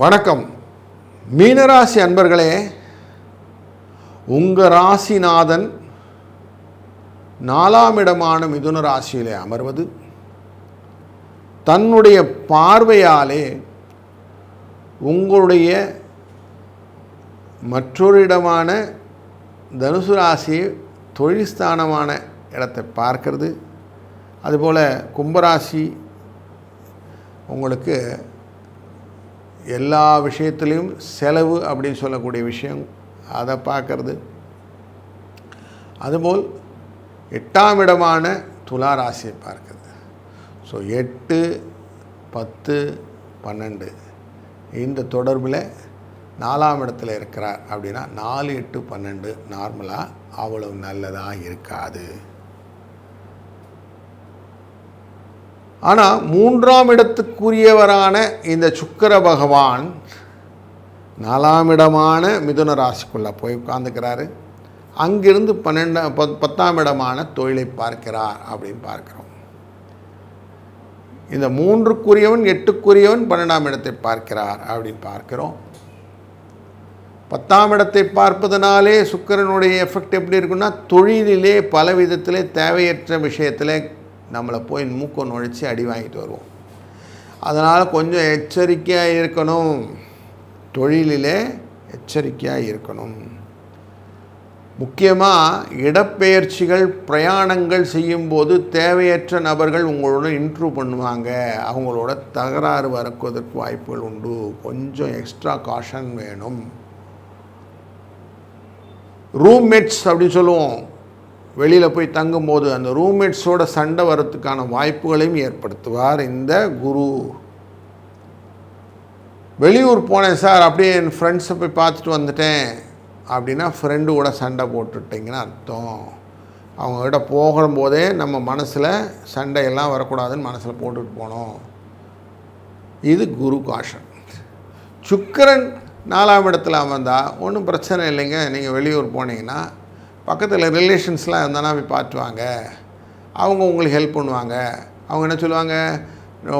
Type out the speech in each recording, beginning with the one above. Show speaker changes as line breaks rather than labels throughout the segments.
வணக்கம். மீனராசி அன்பர்களே உங்கள் ராசிநாதன் நாலாம் இடமான மிதுன ராசியிலே அமர்வது. தன்னுடைய பார்வையாலே உங்களுடைய மற்றொரு இடமான தனுசு ராசியை தொழில் ஸ்தானமான இடத்தை பார்க்கறது. அதுபோல் கும்பராசி உங்களுக்கு எல்லா விஷயத்துலேயும் செலவு அப்படின்னு சொல்லக்கூடிய விஷயம் அதை பார்க்கறது. அதுபோல் எட்டாம் இடமான துலா ராசியை பார்க்குறது. ஸோ எட்டு பத்து பன்னெண்டு. இந்த தொடர்பில் நாலாம் இடத்துல இருக்கிறார் அப்படின்னா நாலு எட்டு பன்னெண்டு நார்மலாக அவ்வளவு நல்லதாக இருக்காது. ஆனால் மூன்றாம் இடத்துக்குரியவரான இந்த சுக்கிர பகவான் நாலாம் இடமான மிதுன ராசிக்குள்ளே போய் உட்காந்துக்கிறாரு அங்கிருந்து பன்னெண்டாம் பத் பத்தாம் இடமான தொழிலை பார்க்கிறார் அப்படின்னு பார்க்குறோம். இந்த மூன்றுக்குரியவன் எட்டுக்குரியவன் பன்னெண்டாம் இடத்தை பார்க்கிறார் அப்படின்னு பார்க்கிறோம். பத்தாம் இடத்தை பார்ப்பதனாலே சுக்கரனுடைய எஃபெக்ட் எப்படி இருக்குன்னா தொழிலிலே பல விதத்திலே தேவையற்ற விஷயத்தில் நம்மளை போய் மூக்கம் நுழைச்சி அடி வாங்கிட்டு வருவோம். அதனால் கொஞ்சம் எச்சரிக்கையாக இருக்கணும். தொழிலிலே எச்சரிக்கையாக இருக்கணும். முக்கியமாக இடப்பெயர்ச்சிகள் பிரயாணங்கள் செய்யும்போது தேவையற்ற நபர்கள் உங்களோட இன்ட்ரூவ் பண்ணுவாங்க. அவங்களோட தகராறு வரக்குவதற்கு வாய்ப்புகள் உண்டு. கொஞ்சம் எக்ஸ்ட்ரா காஷன் வேணும். ரூம்மேட்ஸ் அப்படின்னு சொல்லுவோம். வெளியில் போய் தங்கும்போது அந்த ரூம்மேட்ஸோட சண்டை வரத்துக்கான வாய்ப்புகளையும் ஏற்படுத்துவார். இந்த குரு. வெளியூர் போனேன் சார் அப்படியே என் ஃப்ரெண்ட்ஸை போய் பார்த்துட்டு வந்துட்டேன். அப்படின்னா ஃப்ரெண்டு கூட சண்டை போட்டுட்டிங்கன்னு அர்த்தம். அவங்கக்கிட்ட போகும்போதே நம்ம மனசில் சண்டையெல்லாம் வரக்கூடாதுன்னு மனசில் போட்டுட்டு போனோம். இது குரு காஷன். சுக்கரன் நாலாம் இடத்துல அமர்ந்தால் ஒன்றும் பிரச்சனை இல்லைங்க. நீங்கள் வெளியூர் போனீங்கன்னா பக்கத்தில் ரிலேஷன்ஸ்லாம் இருந்தானா போய் பார்த்துவாங்க அவங்க உங்களுக்கு ஹெல்ப் பண்ணுவாங்க. அவங்க என்ன சொல்லுவாங்க?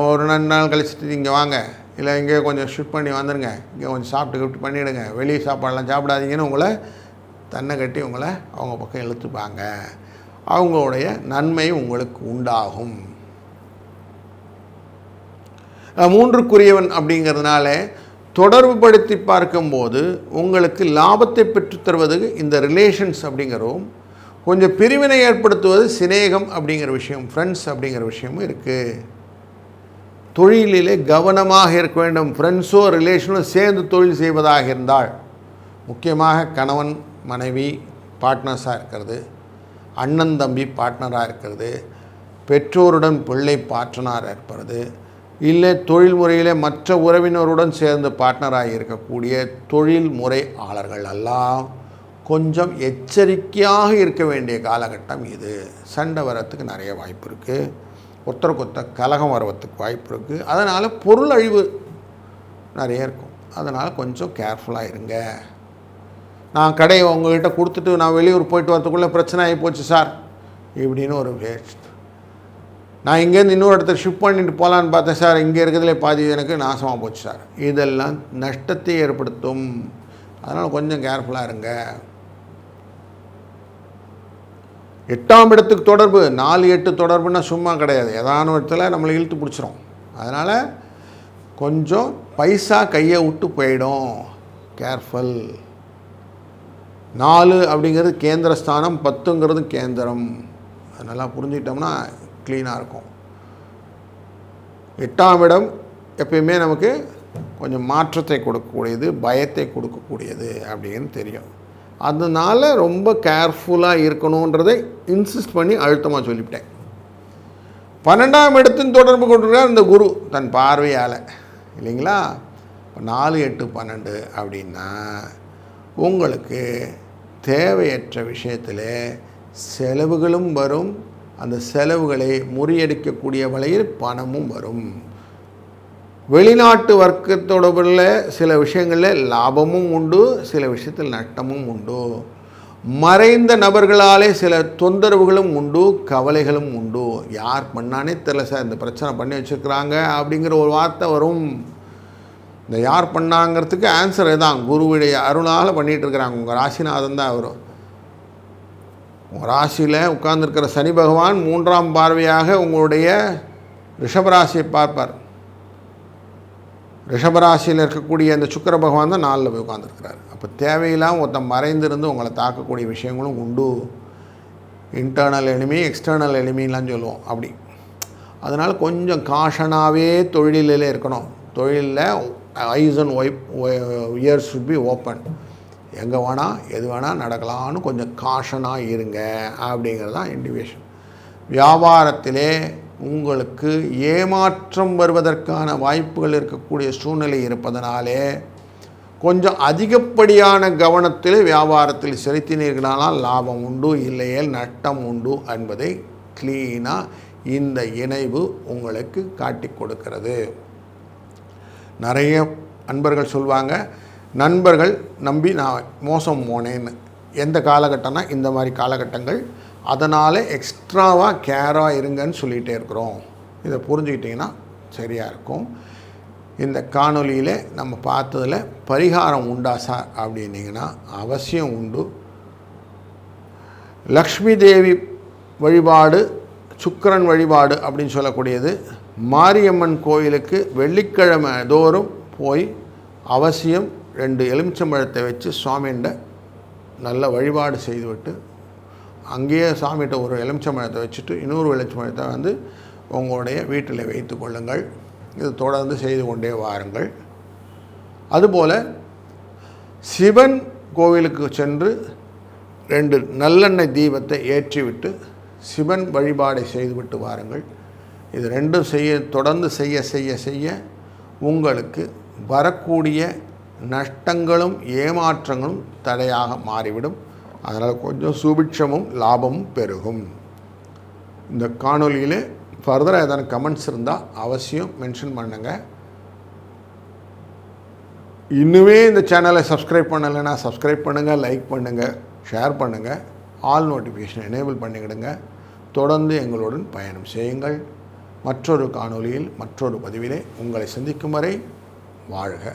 ஒரு ரெண்டு நாள் கழிச்சிட்டு இங்கே வாங்க. இல்லை இங்கே கொஞ்சம் ஷிஃப்ட் பண்ணி வந்துடுங்க இங்கே கொஞ்சம் சாப்பிட்டு கிஃப்ட் பண்ணிவிடுங்க வெளியே சாப்பாடெல்லாம் சாப்பிடாதீங்கன்னு உங்களை தன்னை கட்டி உங்களை அவங்க பக்கம் இழுத்துப்பாங்க. அவங்களுடைய நன்மை உங்களுக்கு உண்டாகும். மூன்றுக்குரியவன் அப்படிங்கிறதுனால தொடர்பு படுத்தி பார்க்கும்போது உங்களுக்கு லாபத்தை பெற்றுத்தருவது இந்த ரிலேஷன்ஸ் அப்படிங்கிறதும் கொஞ்சம் பிரிவினை ஏற்படுத்துவது சிநேகம் அப்படிங்கிற விஷயம் ஃப்ரெண்ட்ஸ் அப்படிங்கிற விஷயமும் இருக்குது தொழிலிலே கவனமாக இருக்க வேண்டும். ஃப்ரெண்ட்ஸோ ரிலேஷனோ சேர்ந்து தொழில் செய்வதாக இருந்தால் முக்கியமாக கணவன் மனைவி பார்ட்னர்ஸாக இருக்கிறது அண்ணன் தம்பி பார்ட்னராக இருக்கிறது பெற்றோருடன் பிள்ளை பார்ட்னராக இருப்பது இல்லை தொழில் முறையில் மற்ற உறவினருடன் சேர்ந்து பார்ட்னராக இருக்கக்கூடிய தொழில் முறை எல்லாம் கொஞ்சம் எச்சரிக்கையாக இருக்க வேண்டிய காலகட்டம் இது. சண்டை வரத்துக்கு நிறைய வாய்ப்பு இருக்குது ஒருத்தருக்கு ஒருத்தர் கலகம் வரத்துக்கு வாய்ப்பு இருக்குது அதனால் பொருள் அழிவு நிறைய இருக்கும். அதனால் கொஞ்சம் கேர்ஃபுல்லாக இருங்க. நான் கடையை உங்கள்கிட்ட கொடுத்துட்டு நான் வெளியூர் போயிட்டு வரத்துக்குள்ளே பிரச்சனை ஆகி போச்சு சார். இப்படின்னு ஒரு வேஸ்ட் நான் இங்கேருந்து இன்னொரு இடத்துல ஷிஃப்ட் பண்ணிட்டு போகலான்னு பார்த்தேன் சார். இங்கே இருக்கிறதுலே பாதி எனக்கு நாசமாக போச்சு சார். இதெல்லாம் நஷ்டத்தை ஏற்படுத்தும். அதனால் கொஞ்சம் கேர்ஃபுல்லாக இருங்க. எட்டாம் இடத்துக்கு தொடர்பு நாலு எட்டு தொடர்புன்னா சும்மா கிடையாது. ஏதான இடத்துல நம்மளை இழுத்து பிடிச்சிரும். அதனால் கொஞ்சம் பைசா கையை விட்டு போயிடும். கேர்ஃபுல் நாலு அப்படிங்கிறது கேந்திரஸ்தானம் பத்துங்கிறது கேந்திரம். அது நல்லா புரிஞ்சுக்கிட்டோம்னா க்ளீனாக இருக்கும். எட்டாம் இடம் எப்பயுமே நமக்கு கொஞ்சம் மாற்றத்தை கொடுக்கக்கூடியது பயத்தை கொடுக்கக்கூடியது அப்படின்னு தெரியும். அதனால் ரொம்ப கேர்ஃபுல்லாக இருக்கணுன்றதை இன்சிஸ்ட் பண்ணி அழுத்தமாக சொல்லிவிட்டேன். பன்னெண்டாம் இடத்தின் தொடர்பு கொண்டிருக்கார் இந்த குரு தன் பார்வையால். இல்லைங்களா? இப்போ நாலு எட்டு பன்னெண்டு அப்படின்னா உங்களுக்கு தேவையற்ற விஷயத்தில் செலவுகளும் வரும் அந்த செலவுகளை முறியடிக்கக்கூடிய வகையில் பணமும் வரும். வெளிநாட்டு வர்க்க தொடர்பில் சில விஷயங்களில் லாபமும் உண்டு சில விஷயத்தில் நட்டமும் உண்டு. மறைந்த நபர்களாலே சில தொந்தரவுகளும் உண்டு கவலைகளும் உண்டு. யார் பண்ணானே தெரில சார் இந்த பிரச்சனை பண்ணி வச்சுருக்குறாங்க அப்படிங்கிற ஒரு வார்த்தை வரும். இந்த யார் பண்ணாங்கிறதுக்கு ஆன்சர் தான் குருவுடைய அருணால் பண்ணிகிட்டு இருக்கிறாங்க. உங்கள் ராசிநாதன் தான் அவரும் ராசியில் உட்கார்ந்துருக்கிற சனி பகவான் மூன்றாம் பார்வையாக உங்களுடைய ரிஷபராசியை பார்ப்பார். ரிஷபராசியில் இருக்கக்கூடிய அந்த சுக்கிர பகவான் தான் நாளில் போய் உட்காந்துருக்கிறார் அப்போ தேவையில்லாமல் ஒருத்தன் மறைந்திருந்து உங்களை தாக்கக்கூடிய விஷயங்களும் உண்டு. இன்டர்னல் எனிமி எக்ஸ்டர்னல் எனிமின்லாம் சொல்லுவோம். அப்படி. அதனால் கொஞ்சம் காஷனாகவே தொழிலில் இருக்கணும். தொழிலில் eyes and wife ears should be open எங்கே வேணால் எது வேணால் நடக்கலாம்னு கொஞ்சம் காஷனாக இருங்க அப்படிங்கிறது தான் இண்டிவேஷன் வியாபாரத்திலே உங்களுக்கு ஏமாற்றம் வருவதற்கான வாய்ப்புகள் இருக்கக்கூடிய சூழ்நிலை இருப்பதனாலே கொஞ்சம் அதிகப்படியான கவனத்தில் வியாபாரத்தில் செலுத்தினீர்களானால் லாபம் உண்டு இல்லையே நட்டம் உண்டு என்பதை க்ளீனாக இந்த இணைவு உங்களுக்கு காட்டி கொடுக்கிறது. நிறைய அன்பர்கள் சொல்லுவாங்க நண்பர்கள் நம்பி நான் மோசம் போனேன்னு. எந்த காலகட்டம்னா இந்த மாதிரி காலகட்டங்கள். அதனால் எக்ஸ்ட்ராவாக கேராக இருங்கன்னு சொல்லிகிட்டே இருக்கிறோம். இதை புரிஞ்சுக்கிட்டிங்கன்னா சரியாக இருக்கும். இந்த காணொலியில் நம்ம பார்த்ததில் பரிகாரம் உண்டா சார் அப்படின்னிங்கன்னா அவசியம் உண்டு. லக்ஷ்மி தேவி வழிபாடு சுக்கிரன் வழிபாடு அப்படின்னு சொல்லக்கூடியது. மாரியம்மன் கோயிலுக்கு வெள்ளிக்கிழமை தோறும் போய் அவசியம் ரெண்டு எலுமிச்சம்பழத்தை வச்சு சுவாமிகிட்ட நல்ல வழிபாடு செய்துவிட்டு அங்கேயே சாமிகிட்ட ஒரு எலுமிச்சம்பழத்தை வச்சுட்டு இன்னொரு எலுமிச்சம்பழத்தை வந்து உங்களுடைய வீட்டில் வைத்து கொள்ளுங்கள். இது தொடர்ந்து செய்து கொண்டே வாருங்கள். அதுபோல் சிவன் கோவிலுக்கு சென்று ரெண்டு நல்லெண்ணெய் தீபத்தை ஏற்றிவிட்டு சிவன் வழிபாடை செய்துவிட்டு வாருங்கள். இது ரெண்டும் செய்ய தொடர்ந்து செய்ய செய்ய செய்ய உங்களுக்கு வரக்கூடிய நஷ்டங்களும் ஏமாற்றங்களும் தடையாக மாறிவிடும். அதனால் கொஞ்சம் சுபிட்சமும் லாபமும் பெருகும். இந்த காணொலியில் ஃபர்தராக ஏதாவது கமெண்ட்ஸ் இருந்தால் அவசியம் மென்ஷன் பண்ணுங்கள் இன்னுமே இந்த சேனலை சப்ஸ்கிரைப் பண்ணலைன்னா சப்ஸ்கிரைப் பண்ணுங்கள் லைக் பண்ணுங்கள் ஷேர் பண்ணுங்கள் ஆல் நோட்டிஃபிகேஷன் எனேபிள் பண்ணிக்கிடுங்க. தொடர்ந்து எங்களுடன் பயணம் செய்யுங்கள். மற்றொரு காணொலியில் மற்றொரு பதிவிலே உங்களை சந்திக்கும் வரை வாழ்க.